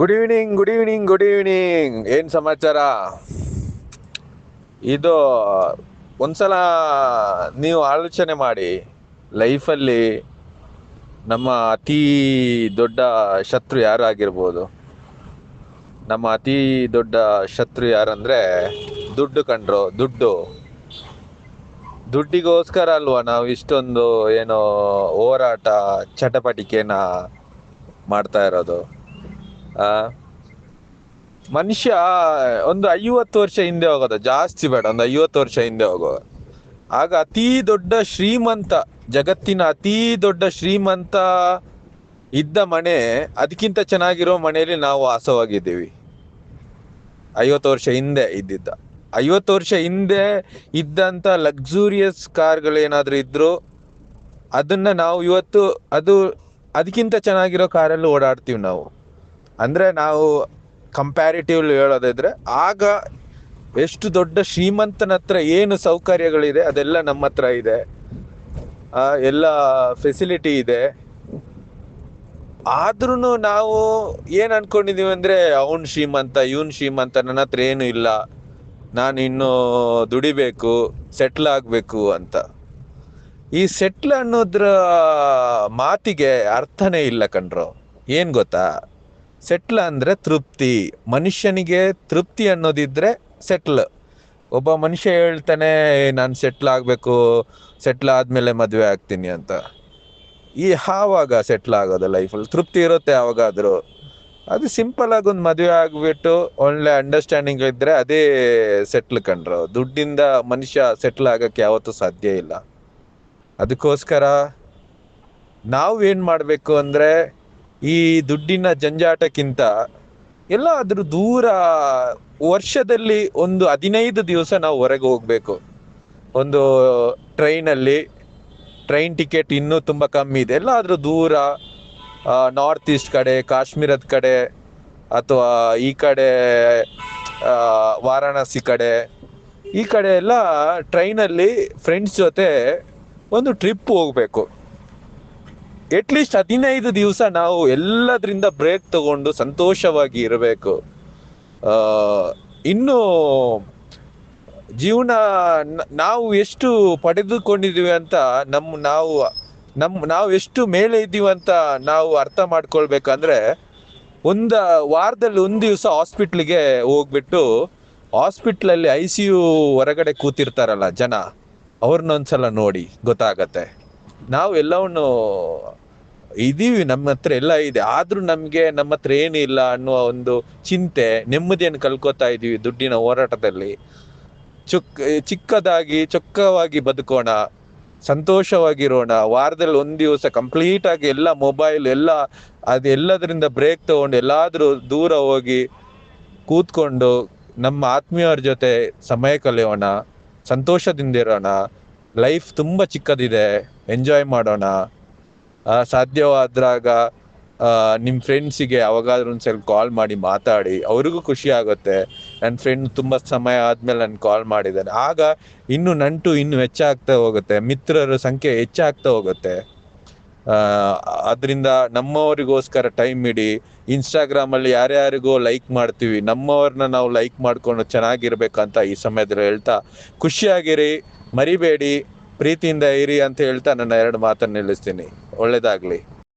Good evening good evening good evening ಏನ್ ಸಮಾಚಾರ? ಇದು ಒಂದ್ಸಲ ನೀವು ಆಲೋಚನೆ ಮಾಡಿ. ಲೈಫಲ್ಲಿ ನಮ್ಮ ಅತಿ ದೊಡ್ಡ ಶತ್ರು ಯಾರು ಆಗಿರ್ಬೋದು ನಮ್ಮ ಅತಿ ದೊಡ್ಡ ಶತ್ರು ಯಾರಂದರೆ ದುಡ್ಡು ಕಂಡ್ರು, ದುಡ್ಡು. ದುಡ್ಡಿಗೋಸ್ಕರ ಅಲ್ವಾ ನಾವು ಇಷ್ಟೊಂದು ಏನೋ ಹೋರಾಟ ಚಟಪಟಿಕೆನ ಮಾಡ್ತಾ ಇರೋದು? ಮನುಷ್ಯ ಒಂದು ಐವತ್ತು ವರ್ಷ ಹಿಂದೆ ಹೋಗೋದ, ಜಾಸ್ತಿ ಬೇಡ, ಒಂದು ಐವತ್ತು ವರ್ಷ ಹಿಂದೆ ಹೋಗೋ ಆಗ ಅತಿ ದೊಡ್ಡ ಶ್ರೀಮಂತ, ಜಗತ್ತಿನ ಅತಿ ದೊಡ್ಡ ಶ್ರೀಮಂತ ಇದ್ದ ಮನೆ, ಅದಕ್ಕಿಂತ ಚೆನ್ನಾಗಿರೋ ಮನೆಯಲ್ಲಿ ನಾವು ವಾಸವಾಗಿದ್ದೀವಿ. ಐವತ್ತು ವರ್ಷ ಹಿಂದೆ ಇದ್ದಿದ್ದ. ಐವತ್ತು ವರ್ಷ ಹಿಂದೆ ಇದ್ದಂತ ಲಕ್ಸುರಿಯಸ್ ಕಾರ್ಗಳೇನಾದರೂ ಇದ್ರು, ಅದನ್ನ ನಾವು ಇವತ್ತು, ಅದು, ಅದಕ್ಕಿಂತ ಚೆನ್ನಾಗಿರೋ ಕಾರಲ್ಲಿ ಓಡಾಡ್ತೀವಿ ನಾವು. ಅಂದ್ರೆ ನಾವು ಕಂಪ್ಯಾರಿಟಿವ್ಲಿ ಹೇಳೋದಿದ್ರೆ ಆಗ ಎಷ್ಟು ದೊಡ್ಡ ಶ್ರೀಮಂತನ ಹತ್ರ ಏನು ಸೌಕರ್ಯಗಳಿದೆ, ಅದೆಲ್ಲ ನಮ್ಮ ಹತ್ರ ಇದೆ. ಎಲ್ಲ ಫೆಸಿಲಿಟಿ ಇದೆ. ಆದ್ರೂ ನಾವು ಏನ್ ಅನ್ಕೊಂಡಿದೀವಿ ಅಂದ್ರೆ, ಅವನ್ ಶ್ರೀಮಂತ, ಇವನ್ ಶ್ರೀಮಂತ ನನ್ನ ಹತ್ರ ಏನು ಇಲ್ಲ. ನಾನು ಇನ್ನು ದುಡಿಬೇಕು ಸೆಟ್ಲ್ ಆಗ್ಬೇಕು ಅಂತ. ಈ ಸೆಟ್ಲ್ ಅನ್ನೋದ್ರ ಮಾತಿಗೆ ಅರ್ಥನೇ ಇಲ್ಲ ಕಣ್ರು. ಏನ್ ಗೊತ್ತಾ? ಸೆಟ್ಲ್ ಅಂದ್ರೆ ತೃಪ್ತಿ. ಮನುಷ್ಯನಿಗೆ ತೃಪ್ತಿ ಅನ್ನೋದಿದ್ರೆ ಸೆಟ್ಲ್ ಒಬ್ಬ ಮನುಷ್ಯ ಹೇಳ್ತಾನೆ ನಾನು ಸೆಟ್ಲ್ ಆಗಬೇಕು ಸೆಟ್ಲ್ ಆದ್ಮೇಲೆ ಮದುವೆ ಆಗ್ತೀನಿ ಅಂತ. ಈ ಹಾವಾಗ ಸೆಟ್ಲ್ ಆಗೋದು ಲೈಫಲ್ಲಿ ತೃಪ್ತಿ ಇರುತ್ತೆ ಯಾವಾಗಾದರೂ ಅದು ಸಿಂಪಲ್ ಆಗಿ ಒಂದು ಮದುವೆ ಆಗ್ಬಿಟ್ಟು ಒಳ್ಳೆ ಅಂಡರ್ಸ್ಟ್ಯಾಂಡಿಂಗ್ ಇದ್ರೆ ಅದೇ ಸೆಟ್ಲ್ ಕಂಡ್ರು. ದುಡ್ಡಿಂದ ಮನುಷ್ಯ ಸೆಟ್ಲ್ ಆಗಕ್ಕೆ ಯಾವತ್ತೂ ಸಾಧ್ಯ ಇಲ್ಲ. ಅದಕ್ಕೋಸ್ಕರ ನಾವು ಏನು ಮಾಡಬೇಕು ಅಂದ್ರೆ ಈ ದುಡ್ಡಿನ ಜಂಜಾಟಕ್ಕಿಂತ ಎಲ್ಲಾದರೂ ದೂರ ವರ್ಷದಲ್ಲಿ ಒಂದು ಹದಿನೈದು ದಿವಸ ನಾವು ಹೊರಗೆ ಹೋಗ್ಬೇಕು. ಒಂದು ಟ್ರೈನಲ್ಲಿ, ಟ್ರೈನ್ ಟಿಕೆಟ್ ಇನ್ನೂ ತುಂಬಾ ಕಮ್ಮಿ ಇದೆ. ಎಲ್ಲಾದರೂ ದೂರ ನಾರ್ತ್ ಈಸ್ಟ್ ಕಡೆ, ಕಾಶ್ಮೀರದ ಕಡೆ, ಅಥವಾ ಈ ಕಡೆ ವಾರಾಣಸಿ ಕಡೆ, ಈ ಕಡೆ ಎಲ್ಲ ಟ್ರೈನಲ್ಲಿ ಫ್ರೆಂಡ್ಸ್ ಜೊತೆ ಒಂದು ಟ್ರಿಪ್ ಹೋಗ್ಬೇಕು. ಅಟ್ಲೀಸ್ಟ್ ಹದಿನೈದು ದಿವಸ ನಾವು ಎಲ್ಲದರಿಂದ ಬ್ರೇಕ್ ತಗೊಂಡು ಸಂತೋಷವಾಗಿ ಇರಬೇಕು. ಇನ್ನು ಜೀವನ ನಾವು ಎಷ್ಟು ಪಡೆದುಕೊಂಡಿದ್ದೀವಿ ಅಂತ ನಮ್ಮ ನಾವು, ನಮ್, ನಾವು ಎಷ್ಟು ಮೇಲೆ ಇದ್ದೀವಿ ಅಂತ ನಾವು ಅರ್ಥ ಮಾಡ್ಕೊಳ್ಬೇಕಂದ್ರೆ ಒಂದ ವಾರದಲ್ಲಿ ಒಂದು ದಿವಸ ಹಾಸ್ಪಿಟ್ಲಿಗೆ ಹೋಗ್ಬಿಟ್ಟು ಹಾಸ್ಪಿಟ್ಲಲ್ಲಿ ಐ ಸಿ ಯು ಹೊರಗಡೆ ಕೂತಿರ್ತಾರಲ್ಲ ಜನ, ಅವ್ರನ್ನೊಂದ್ಸಲ ನೋಡಿ ಗೊತ್ತಾಗತ್ತೆ. ನಾವು ಎಲ್ಲವನ್ನು ಇದೀವಿ ನಮ್ಮ ಹತ್ರ ಎಲ್ಲ ಇದೆ. ಆದ್ರೂ ನಮ್ಗೆ ನಮ್ಮ ಹತ್ರ ಏನಿಲ್ಲ ಅನ್ನುವ ಒಂದು ಚಿಂತೆ, ನೆಮ್ಮದಿಯನ್ನು ಕಳ್ಕೊತಾ ಇದೀವಿ ದುಡ್ಡಿನ ಹೋರಾಟದಲ್ಲಿ. ಚುಕ್, ಚಿಕ್ಕದಾಗಿ, ಚೊಕ್ಕವಾಗಿ ಬದುಕೋಣ, ಸಂತೋಷವಾಗಿರೋಣ. ವಾರದಲ್ಲಿ ಒಂದ್ ದಿವಸ ಕಂಪ್ಲೀಟ್ ಆಗಿ ಎಲ್ಲ ಮೊಬೈಲ್ ಎಲ್ಲ ಅದೆಲ್ಲದರಿಂದ ಬ್ರೇಕ್ ತಗೊಂಡು ಎಲ್ಲಾದ್ರೂ ದೂರ ಹೋಗಿ ಕೂತ್ಕೊಂಡು ನಮ್ಮ ಆತ್ಮೀಯರ ಜೊತೆ ಸಮಯ ಕಳೆಯೋಣ, ಸಂತೋಷದಿಂದ ಇರೋಣ. ಲೈಫ್ ತುಂಬಾ ಚಿಕ್ಕದಿದೆ. ಎಂಜಾಯ್ ಮಾಡೋಣ. ಆ, ಫ್ರೆಂಡ್ಸ್ ಫ್ರೆಂಡ್ಸಿಗೆ ಯಾವಾಗಾದ್ರೂ ಒಂದ್ಸಲ ಕಾಲ್ ಮಾಡಿ ಮಾತಾಡಿ ಅವ್ರಿಗೂ ಖುಷಿ ಆಗುತ್ತೆ. ನನ್ನ ಫ್ರೆಂಡ್ ತುಂಬಾ ಸಮಯ ಆದ್ಮೇಲೆ ನಾನು ಕಾಲ್ ಮಾಡಿದ್ದಾನೆ. ಆಗ ಇನ್ನು ನಂಟು ಇನ್ನು ಹೆಚ್ಚಾಗ್ತಾ ಹೋಗುತ್ತೆ. ಮಿತ್ರರ ಸಂಖ್ಯೆ ಹೆಚ್ಚಾಗ್ತಾ ಹೋಗುತ್ತೆ. ಅದರಿಂದ ನಮ್ಮವರಿಗೋಸ್ಕರ ಟೈಮ್ ಇಡಿ. ಇನ್ಸ್ಟಾಗ್ರಾಮಲ್ಲಿ ಯಾರ್ಯಾರಿಗೋ ಲೈಕ್ ಮಾಡ್ತೀವಿ. ನಮ್ಮವ್ರನ್ನ ನಾವು ಲೈಕ್ ಮಾಡಿಕೊಂಡು ಚೆನ್ನಾಗಿರ್ಬೇಕಂತ ಈ ಸಮಯದಲ್ಲಿ ಹೇಳ್ತಾ ಖುಷಿಯಾಗಿರಿ ಮರಿಬೇಡಿ ಪ್ರೀತಿಯಿಂದ ಇರಿ ಅಂತ ಹೇಳ್ತಾ ನನ್ನ ಎರಡು ಮಾತನ್ನು ನಿಲ್ಲಿಸ್ತೀನಿ. ಒಳ್ಳೇದಾಗ್ಲಿ.